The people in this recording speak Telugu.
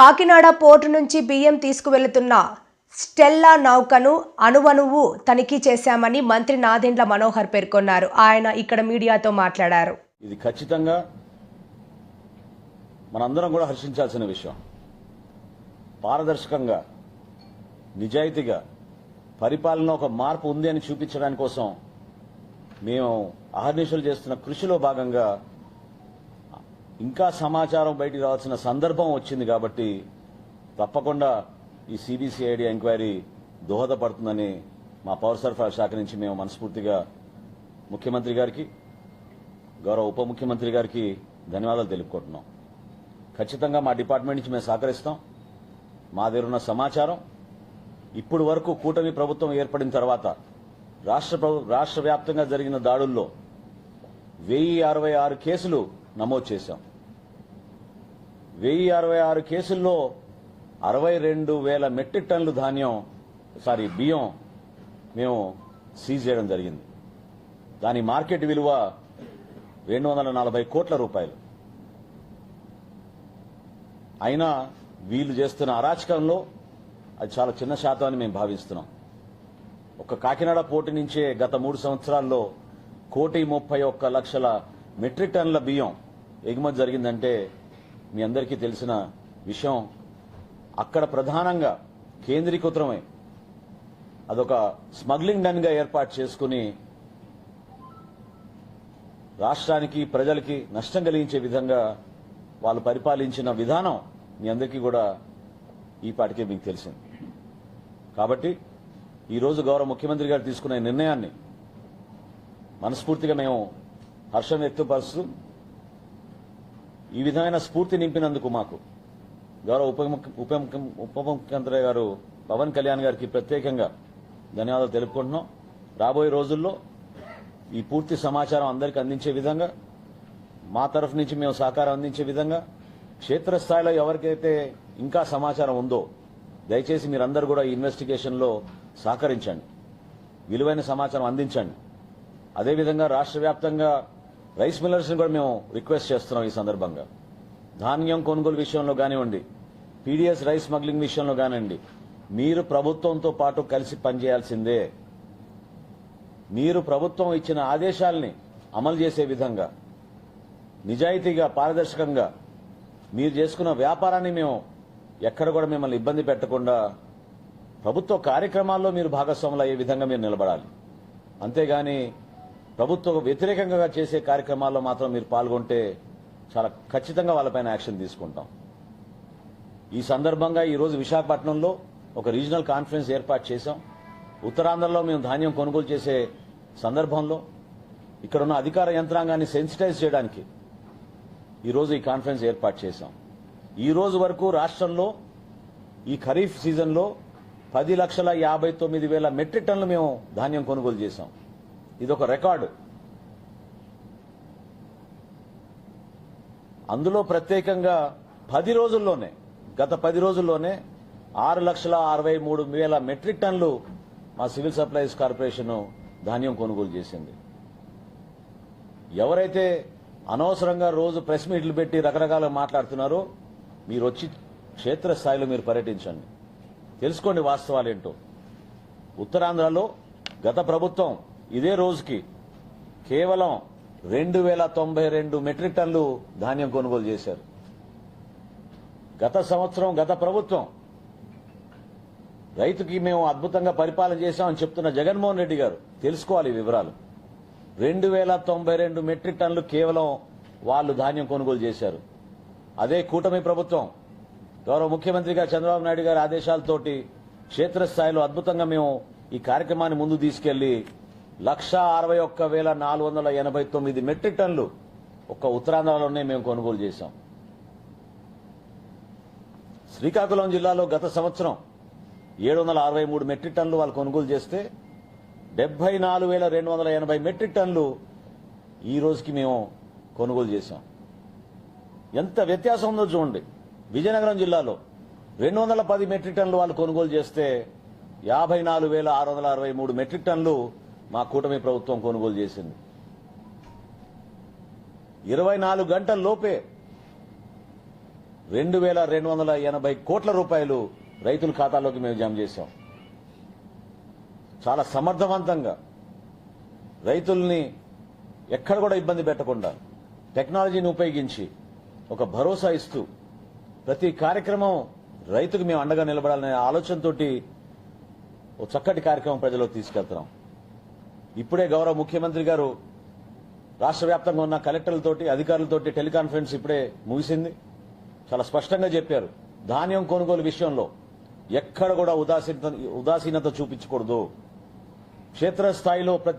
కాకినాడ పోర్టు నుంచి బియ్యం తీసుకువెళుతున్న స్టెల్లా నౌకను అణువణువు తనిఖీ చేశామని మంత్రి నాదెండ్ల మనోహర్ పేర్కొన్నారు. ఆయన ఇక్కడ మీడియాతో మాట్లాడారు. ఇది ఖచ్చితంగా మనందరం కూడా హర్షించాల్సిన విషయం. పారదర్శకంగా నిజాయితీగా పరిపాలన ఒక మార్పు ఉంది అని చూపించడానికి కోసం మేము అహర్నిశలు చేస్తున్న కృషిలో భాగంగా ఇంకా సమాచారం బయటికి రావాల్సిన సందర్భం వచ్చింది కాబట్టి తప్పకుండా ఈ సిబిసిఐడి ఎంక్వైరీ దోహదపడుతుందని మా పౌర సరఫరా శాఖ నుంచి మేము మనస్ఫూర్తిగా ముఖ్యమంత్రి గారికి గౌరవ ఉప ముఖ్యమంత్రి గారికి ధన్యవాదాలు తెలుపుకుంటున్నాం. ఖచ్చితంగా మా డిపార్ట్మెంట్ నుంచి మేము సహకరిస్తాం. మా దగ్గర ఉన్న సమాచారం. ఇప్పుడు వరకు కూటమి ప్రభుత్వం ఏర్పడిన తర్వాత రాష్ట్ర రాష్ట్ర వ్యాప్తంగా జరిగిన దాడుల్లో వెయ్యి అరవై ఆరు కేసులు నమోదు చేశాం. వెయ్యి అరవై ఆరు కేసుల్లో అరవై రెండు వేల మెట్రిక్ టన్నులు ధాన్యం సారీ బియ్యం మేము సీజ్ చేయడం జరిగింది. దాని మార్కెట్ విలువ రెండు వందల నలభై కోట్ల రూపాయలు. అయినా వీళ్ళు చేస్తున్న అరాచకంలో అది చాలా చిన్న శాతం అని మేము భావిస్తున్నాం. ఒక కాకినాడ పోటీ నుంచే గత మూడు సంవత్సరాల్లో కోటి ముప్పై ఒక్క లక్షల మెట్రిక్ టన్నుల బియ్యం ఎగుమతి జరిగిందంటే మీ అందరికీ తెలిసిన విషయం అక్కడ ప్రధానంగా కేంద్రీకృతమై అదొక స్మగ్లింగ్ డన్గా ఏర్పాటు చేసుకుని రాష్ట్రానికి ప్రజలకి నష్టం కలిగించే విధంగా వాళ్ళు పరిపాలించిన విధానం మీ అందరికీ కూడా ఈ పాటికే మీకు తెలిసింది. కాబట్టి ఈరోజు గౌరవ ముఖ్యమంత్రి గారు తీసుకున్న నిర్ణయాన్ని మనస్ఫూర్తిగా మేము హర్షం వ్యక్తపరుస్తూ ఈ విధమైన స్ఫూర్తి నింపినందుకు మాకు గౌరవ ఉప ముఖ్య- ఉప ఉప ముఖ్యమంత్రి గారు పవన్ కళ్యాణ్ గారికి ప్రత్యేకంగా ధన్యవాదాలు తెలుపుకుంటున్నాం. రాబోయే రోజుల్లో ఈ పూర్తి సమాచారం అందరికీ అందించే విధంగా మా తరఫు నుంచి మేము సహకారం అందించే విధంగా క్షేత్రస్థాయిలో ఎవరికైతే ఇంకా సమాచారం ఉందో దయచేసి మీరందరూ కూడా ఈ ఇన్వెస్టిగేషన్లో సహకరించండి. విలువైన సమాచారం అందించండి. అదేవిధంగా రాష్ట్ర వ్యాప్తంగా రైస్ మిల్లర్స్ని కూడా మేము రిక్వెస్ట్ చేస్తున్నాం ఈ సందర్భంగా. ధాన్యం కొనుగోలు విషయంలో కానివ్వండి పీడీఎస్ రైస్ స్మగ్లింగ్ విషయంలో కానివ్వండి మీరు ప్రభుత్వంతో పాటు కలిసి పనిచేయాల్సిందే. మీరు ప్రభుత్వం ఇచ్చిన ఆదేశాల్ని అమలు చేసే విధంగా నిజాయితీగా పారదర్శకంగా మీరు చేసుకున్న వ్యాపారాన్ని మేము ఎక్కడ కూడా మిమ్మల్ని ఇబ్బంది పెట్టకుండా ప్రభుత్వ కార్యక్రమాల్లో మీరు భాగస్వాములు అయ్యే విధంగా మీరు నిలబడాలి. అంతేగాని ప్రభుత్వ వ్యతిరేకంగా చేసే కార్యక్రమాల్లో మాత్రం మీరు పాల్గొంటే చాలా ఖచ్చితంగా వాళ్ళపైన యాక్షన్ తీసుకుంటాం. ఈ సందర్భంగా ఈరోజు విశాఖపట్నంలో ఒక రీజనల్ కాన్ఫరెన్స్ ఏర్పాటు చేశాం. ఉత్తరాంధ్రలో మేము ధాన్యం కొనుగోలు చేసే సందర్భంలో ఇక్కడ ఉన్న అధికార యంత్రాంగాన్ని సెన్సిటైజ్ చేయడానికి ఈరోజు ఈ కాన్ఫరెన్స్ ఏర్పాటు చేశాం. ఈ రోజు వరకు రాష్ట్రంలో ఈ ఖరీఫ్ సీజన్లో పది లక్షల యాభై తొమ్మిది వేల మెట్రిక్ టన్నులు మేము ధాన్యం కొనుగోలు చేశాం. ఇది ఒక రికార్డు. అందులో ప్రత్యేకంగా పది రోజుల్లోనే గత పది రోజుల్లోనే ఆరు లక్షల అరవై మూడు వేల మెట్రిక్ టన్నులు మా సివిల్ సప్లైస్ కార్పొరేషన్ ధాన్యం కొనుగోలు చేసింది. ఎవరైతే అనవసరంగా రోజు ప్రెస్ మీట్లు పెట్టి రకరకాలుగా మాట్లాడుతున్నారో మీరు వచ్చి క్షేత్రస్థాయిలో మీరు పర్యటించండి. తెలుసుకోండి వాస్తవాలేంటో. ఉత్తరాంధ్రలో గత ప్రభుత్వం ఇదే రోజుకి కేవలం రెండు వేల తొంభై రెండు మెట్రిక్ టన్నులు ధాన్యం కొనుగోలు చేశారు. గత సంవత్సరం గత ప్రభుత్వం రైతుకి మేము అద్భుతంగా పరిపాలన చేశామని చెప్తున్న జగన్మోహన్ రెడ్డి గారు తెలుసుకోవాలి ఈ వివరాలు. రెండు వేల తొంభై రెండు మెట్రిక్ టన్నులు కేవలం వాళ్ళు ధాన్యం కొనుగోలు చేశారు. అదే కూటమి ప్రభుత్వం గౌరవ ముఖ్యమంత్రిగా చంద్రబాబు నాయుడు గారి ఆదేశాలతోటి క్షేత్రస్థాయిలో అద్భుతంగా మేము ఈ కార్యక్రమాన్ని ముందు తీసుకెళ్ళి లక్ష అరవై ఒక్క వేల నాలుగు వందల ఎనభై తొమ్మిది మెట్రిక్ టన్లు ఒక్క ఉత్తరాంధ్రలోనే మేము కొనుగోలు చేశాం. శ్రీకాకుళం జిల్లాలో గత సంవత్సరం ఏడు వందల అరవై మూడు మెట్రిక్ టన్నులు వాళ్ళు కొనుగోలు చేస్తే డెబ్బై నాలుగు వేల రెండు వందల ఎనభై మెట్రిక్ టన్లు ఈ రోజుకి మేము కొనుగోలు చేశాం. ఎంత వ్యత్యాసం ఉందో చూడండి. విజయనగరం జిల్లాలో రెండు వందల పది మెట్రిక్ టన్లు వాళ్ళు కొనుగోలు చేస్తే యాభై నాలుగు వేల ఆరు వందల అరవై మూడు మెట్రిక్ టన్నులు మా కూటమి ప్రభుత్వం కొనుగోలు చేసింది. ఇరవై నాలుగు గంటల లోపే రెండు వేల రెండు వందల ఎనభై కోట్ల రూపాయలు రైతుల ఖాతాలోకి మేము జమ చేశాం. చాలా సమర్థవంతంగా రైతుల్ని ఎక్కడ కూడా ఇబ్బంది పెట్టకుండా టెక్నాలజీని ఉపయోగించి ఒక భరోసా ఇస్తూ ప్రతి కార్యక్రమం రైతుకు మేము అండగా నిలబడాలనే ఆలోచనతోటి ఓ చక్కటి కార్యక్రమం ప్రజలకు తీసుకెళ్తున్నాం. ఇప్పుడే గౌరవ ముఖ్యమంత్రి గారు రాష్ట్ర వ్యాప్తంగా ఉన్న కలెక్టర్లతోటి అధికారులతోటి టెలికాన్ఫరెన్స్ ఇప్పుడే ముగిసింది. చాలా స్పష్టంగా చెప్పారు. ధాన్యం కొనుగోలు విషయంలో ఎక్కడ కూడా ఉదాసీనత ఉదాసీనత చూపించకూడదు. క్షేత్రస్థాయిలో ప్రత్యేక